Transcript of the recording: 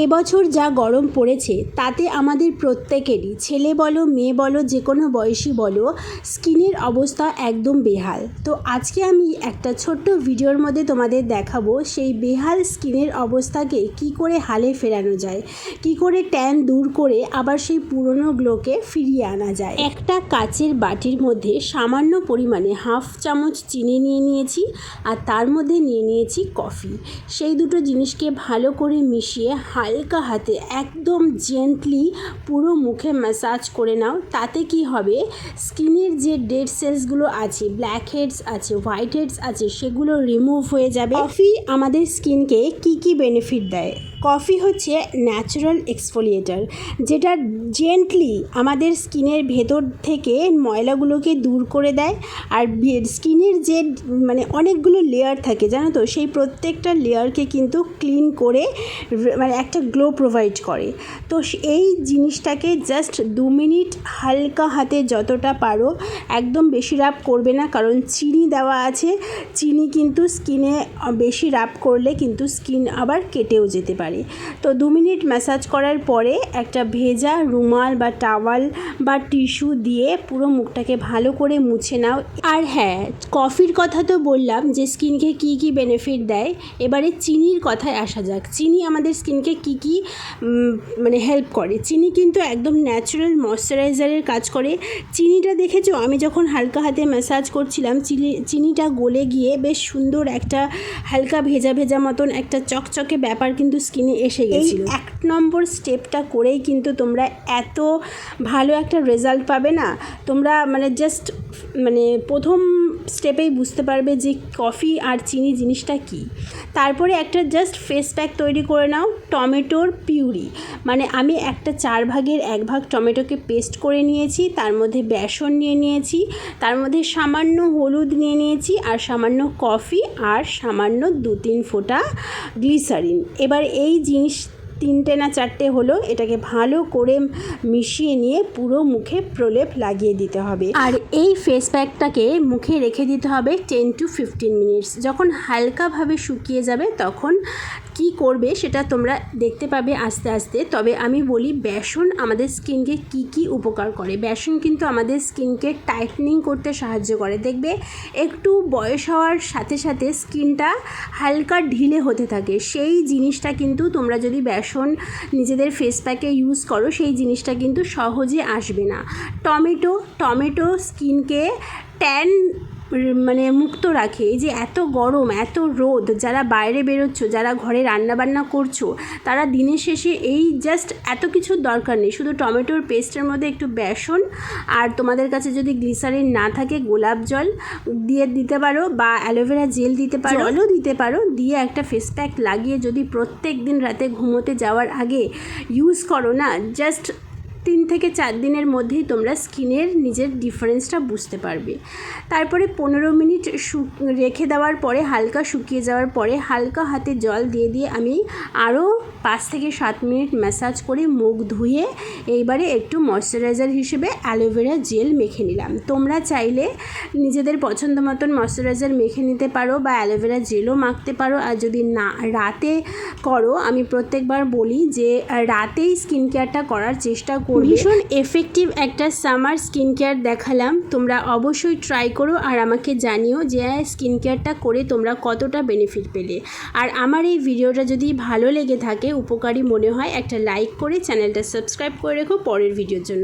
এবছর যা গরম পড়েছে, তাতে আমাদের প্রত্যেকেরই, ছেলে বলো, মেয়ে বলো, যে কোনো বয়সী বলো, স্কিনের অবস্থা একদম বেহাল। তো আজকে আমি একটা ছোট্ট ভিডিওর মধ্যে তোমাদের দেখাবো, সেই বেহাল স্কিনের অবস্থাকে কি করে হালে ফেরানো যায়, কি করে ট্যান দূর করে আবার সেই পুরনো গ্লোকে ফিরিয়ে আনা যায়। একটা কাচের বাটির মধ্যে সামান্য পরিমাণে হাফ চামচ চিনি নিয়ে নিয়েছি, আর তার মধ্যে নিয়ে নিয়েছি কফি। সেই দুটো জিনিসকে ভালো করে মিশিয়ে হালকা হাতে একদম জেন্টলি পুরো মুখে ম্যাসাজ করে নাও। তাতে কি হবে? স্কিনের যে ডেড সেলসগুলো আছে ব্ল্যাক হেডস আছে হোয়াইট হেডস আছে, সেগুলো রিমুভ হয়ে যাবে। কফি আমাদের স্কিনকে কি কি বেনিফিট দেয়? কফি হচ্ছে ন্যাচারাল এক্সফোলিয়েটার যেটা জেন্টলি আমাদের স্কিনের ভেতর থেকে ময়লাগুলোকে দূর করে দেয়। আর স্কিনের যে মানে অনেকগুলো লেয়ার থাকে, জানো তো? সেই প্রত্যেকটা লেয়ারকে কিন্তু ক্লিন করে মানে একটা গ্লো প্রোভাইড করে। তো এই জিনিসটাকে জাস্ট দু মিনিট হালকা হাতে যতটা পারো একদম বেশি রাব করবে না, কারণ চিনি দেওয়া আছে। চিনি কিন্তু স্কিনে বেশি রাব করলে কিন্তু স্কিন আবার কেটেও যেতে পারে। তো দু মিনিট ম্যাসাজ করার পরে একটা ভেজা রুমাল বা টাওয়াল বা টিস্যু দিয়ে পুরো মুখটাকে ভালো করে মুছে নাও। আর হ্যাঁ কফির কথা তো বললাম যে স্কিনকে কী কী বেনিফিট দেয়? এবারে চিনির কথায় আসা যাক। চিনি আমাদের স্কিনকে কী কি মানে হেল্প করে। চিনি কিন্তু একদম ন্যাচারাল ময়শ্চারাইজারের কাজ করে। চিনিটা দেখেছ? আমি যখন হালকা হাতে ম্যাসাজ করছিলাম চিনি চিনিটা গলে গিয়ে বেশ সুন্দর একটা হালকা ভেজা ভেজা মতন একটা চকচকে ব্যাপার কিন্তু স্কিনে এসে গেছিল। এক নম্বর স্টেপটা করেই কিন্তু তোমরা এত ভালো একটা রেজাল্ট পাবে না। তোমরা মানে জাস্ট মানে প্রথম স্টেপেই বুঝতে পারবে যে কফি আর চিনি জিনিসটা কী। তারপরে একটা জাস্ট ফেস প্যাক তৈরি করে নাও, টমেটোর পিউরি। মানে আমি একটা চার ভাগের এক ভাগ টমেটোকে পেস্ট করে নিয়েছি, তার মধ্যে বেসন নিয়ে নিয়েছি, তার মধ্যে সামান্য হলুদ নিয়ে নিয়েছি আর সামান্য কফি আর সামান্য দু তিন ফোঁটা গ্লিসারিন এবার এই জিনিস তিনটে না চারটে হলো এটাকে ভালো করে মিশিয়ে নিয়ে পুরো মুখে প্রলেপ লাগিয়ে দিতে হবে। আর এই ফেস প্যাকটাকে মুখে রেখে দিতে হবে টেন টু ফিফটিন মিনিটস যখন হালকাভাবে শুকিয়ে যাবে তখন কি করবে সেটা তোমরা দেখতে পাবে আস্তে আস্তে। তবে আমি বলি, বেসন আমাদের স্কিনকে কি কি উপকার করে? বেসন কিন্তু আমাদের স্কিনকে টাইটনিং করতে সাহায্য করে। দেখবে, একটু বয়স হওয়ার সাথে সাথে স্কিনটা হালকা ঢিলে হতে থাকে। সেই জিনিসটা কিন্তু তোমরা যদি বেসন নিজেদের ফেস প্যাকে ইউজ করো, সেই জিনিসটা কিন্তু সহজে আসবে না। টমেটো টমেটো স্কিনকে ট্যান মানে মুক্ত রাখে। এই যে এত গরম এত রোদ যারা বাইরে বেরোচ্ছ যারা ঘরে রান্নাবান্না করছ তারা দিনের শেষে এই জাস্ট এত কিছুর দরকার নেই। শুধু টমেটোর পেস্টের মধ্যে একটু বেসন আর তোমাদের কাছে যদি গ্লিসারিন না থাকে গোলাপ জল দিয়ে দিতে পারো বা অ্যালোভেরা জেল দিতে পারো। জলও দিতে পারো। দিয়ে একটা ফেস প্যাক লাগিয়ে যদি প্রত্যেক দিন রাতে ঘুমোতে যাওয়ার আগে ইউজ করো না জাস্ট তিন থেকে চার দিনের মধ্যেই তোমরা স্কিনের নিজের ডিফারেন্সটা বুঝতে পারবে। তারপরে পনেরো মিনিট রেখে দেওয়ার পরে, হালকা শুকিয়ে যাওয়ার পরে, হালকা হাতে জল দিয়ে দিয়ে আমি আরও পাঁচ থেকে সাত মিনিট ম্যাসাজ করে মুখ ধুয়ে এইবারে একটু ময়শ্চারাইজার হিসেবে অ্যালোভেরা জেল মেখে নিলাম। তোমরা চাইলে নিজেদের পছন্দ মতন ময়শ্চারাইজার মেখে নিতে পারো বা অ্যালোভেরা জেলও মাখতে পারো। আর যদি না, রাতে করো, আমি প্রত্যেকবার বলি যে, রাতেই স্কিন কেয়ারটা করার চেষ্টা করবে ভীষণ এফেক্টিভ একটা সামার স্কিন কেয়ার দেখালাম। তোমরা অবশ্যই ট্রাই করো আর আমাকে জানিও যে স্কিন কেয়ারটা করে তোমরা কতটা বেনিফিট পেলে। আর আমার এই ভিডিওটা যদি ভালো লেগে থাকে, উপকারী মনে হয়, একটা লাইক করে চ্যানেলটা সাবস্ক্রাইব করে রেখো পরের ভিডিওর জন্য।